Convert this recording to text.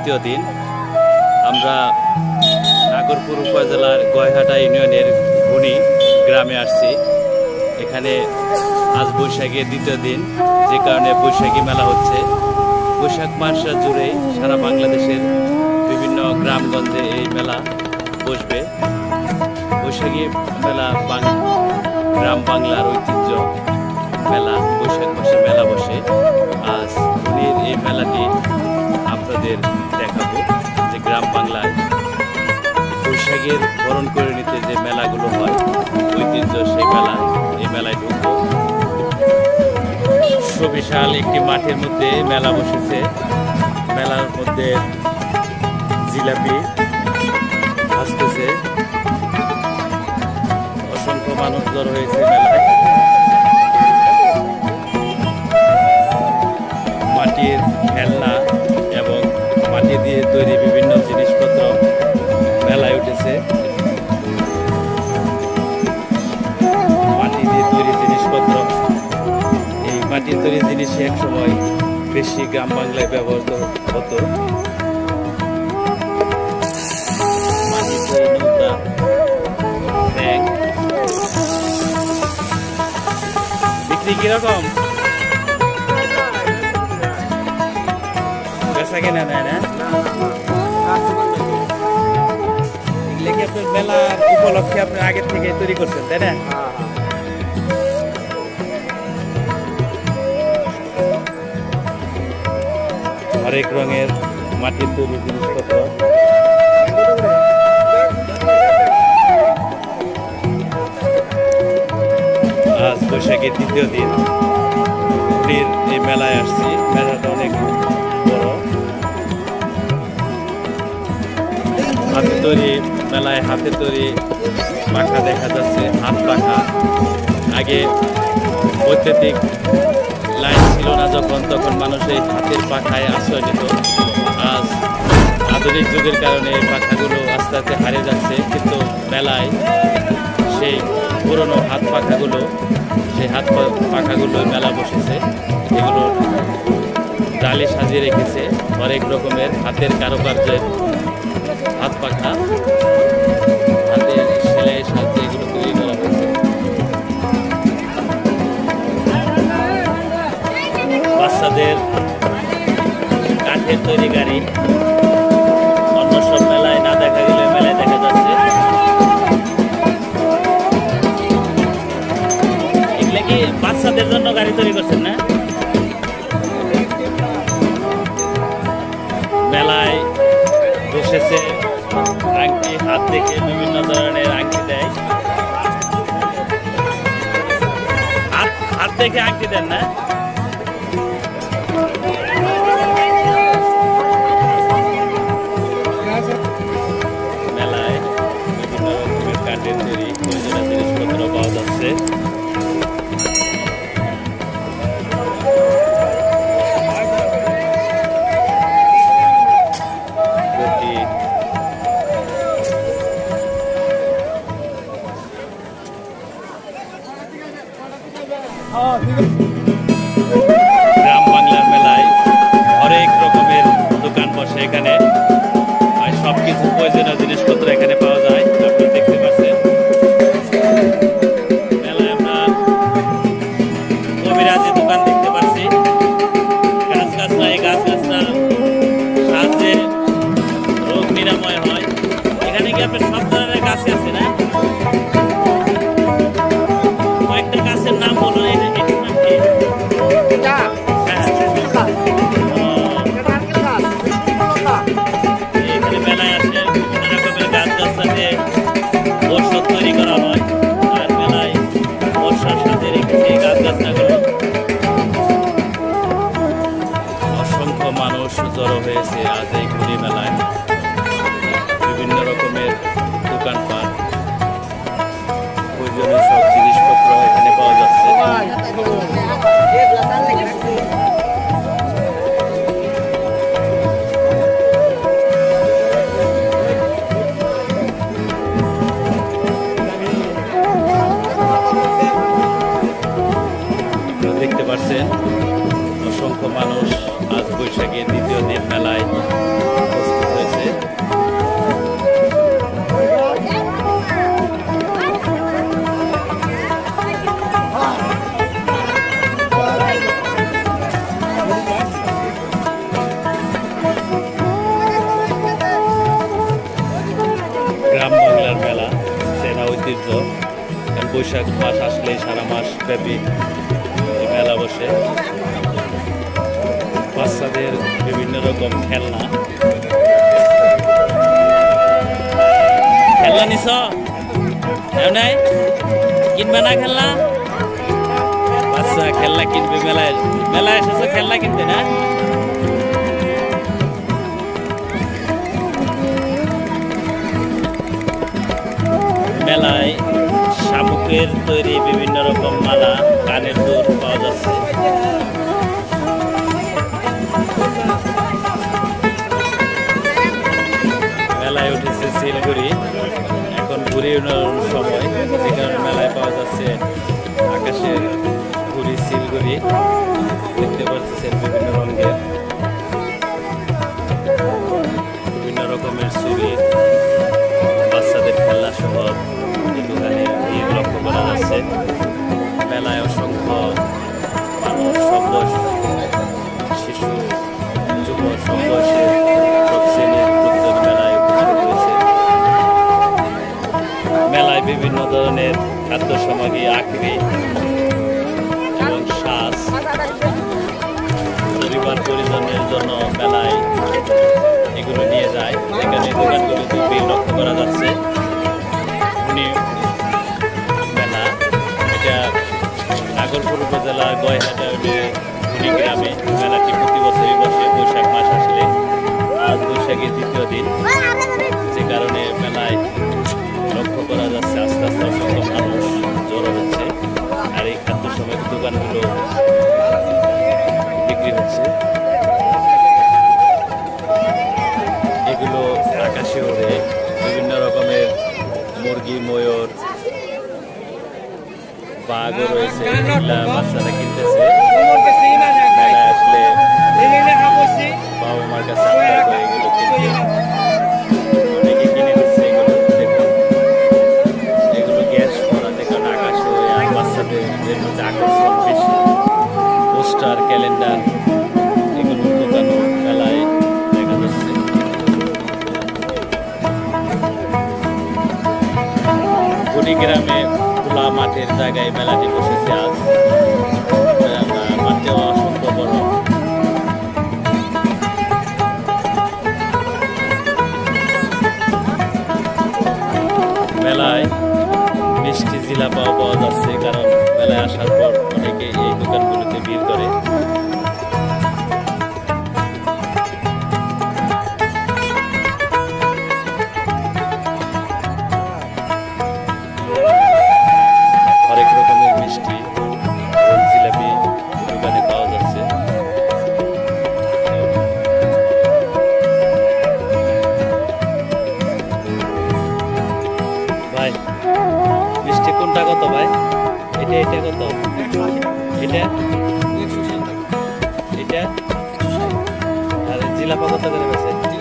দ্বিতীয় দিন আমরা নাগরপুর উপজেলার গয়হাটা ইউনিয়নের গুণী গ্রামে আসছি। এখানে আজ বৈশাখের দ্বিতীয় দিন, যে কারণে বৈশাখী মেলা হচ্ছে। বৈশাখ মাস জুড়ে সারা বাংলাদেশের বিভিন্ন গ্রামগঞ্জে এই মেলা বসবে। বৈশাখী মেলা গ্রাম বাংলার ঐতিহ্য মেলা, বৈশাখ মাসে মেলা বসে। বৈশাখের বরণ করে নিতে যে মেলাগুলো হয়, ঐতিহ্য সেই মেলা এই মেলায় ঢুকবো। সুবিশাল একটি মাঠের মধ্যে মেলা বসেছে। মেলার মধ্যে জিলাপি আসতেছে অসংখ্য মানুষ জড়ো হয়েছে মেলায়। মাটির খেলনা বেশি গ্রাম বাংলায় ব্যবহৃত হতো। বিক্রি কীরকম? বেচা কেনা নেয় না? আপনার মেলার উপলক্ষে আপনি আগের থেকে তৈরি করছেন, তাই না? হরেক রঙের মাটির তৈরি জিনিসপত্র। আজ বৈশাখের দ্বিতীয় দিন। পুরীর এই মেলায় আসছি। মেলাটা অনেক বড়। হাতে তৈরি, মেলায় হাতে তৈরি পাখা দেখা যাচ্ছে। হাত পাখা। আগে বৈদ্যুতিক লাইন ছিল না যখন, তখন মানুষ এই হাতের পাখায় আশ্রয় নিত। আজ আধুনিক যুগের কারণে এই পাখাগুলো আস্তে আস্তে হারিয়ে যাচ্ছে, কিন্তু মেলায় সেই পুরনো হাত পাখাগুলো, সেই হাত পাখাগুলো মেলা বসেছে। এগুলো ডালি সাজিয়ে রেখেছে। অনেক রকমের হাতের কারুকার্যের হাত পাখা। কাঠের তৈরি গাড়ি। অন্য মেলায় না দেখা মেলায় দেখা যাচ্ছে। এগুলা কি বাচ্চাদের জন্য গাড়ি তৈরি করছেন না? মেলায় বসেছে, আংটি, হাত দেখে বিভিন্ন ধরনের আংটি দেয়। হাত হাত দেখে আংটি দেন না? পাওয়া যাচ্ছে গ্রাম বাংলার মেলায় হরেক রকমের দোকান বসে এখানে। লক্ষ মানুষ আজ বৈশাখের দ্বিতীয় দিন মেলায় হয়েছে। গ্রাম মেলা ঐতিহ্য বৈশাখ মাস আসলে সারা মাস ব্যাপী রকম খেলনা। খেলনা নিছ? নাই? কিনবে না খেলনা? বাচ্চা খেলনা কিনবে, মেলায় মেলায় এসেছে, খেলনা কিনতে না? মেলায় শামুকের তৈরি বিভিন্ন রকম মালা। ঘুরে সময় যে মেলায় পাওয়া যাচ্ছে ধরনের খাদ্য সামগ্রী, আখরি এবং শ্বাস পরিবার পরিজনের জন্য মেলায় এগুলো নিয়ে যায়। এখানে দোকানগুলোতে ভিড় লক্ষ্য করা যাচ্ছে। এগুলা বাচ্চারা কিনতেছে। আসলে বাবা মার কাছে এগুলো অনেকে কিনে এগুলো, দেখুন। এগুলো গ্যাস করা দেখুন আকাশে আর বাচ্চাদের যে মধ্যে আকর্ষণ বেশি পোস্টার, ক্যালেন্ডার, এগুলো দোকানও মেলায় দেখা যাচ্ছে। কুড়িগ্রামে খোলা মাঠের জায়গায় মেলাটি বসেছে আজ। মাঠে অসংখ্য বড়। মেলায় মিষ্টি জিলা পাওয়া পাওয়া যাচ্ছে, কারণ মেলায় আসার পর অনেকে এই দোকানগুলোতে ভিড় করে। এটা আর জিলাপা কত করে গেছে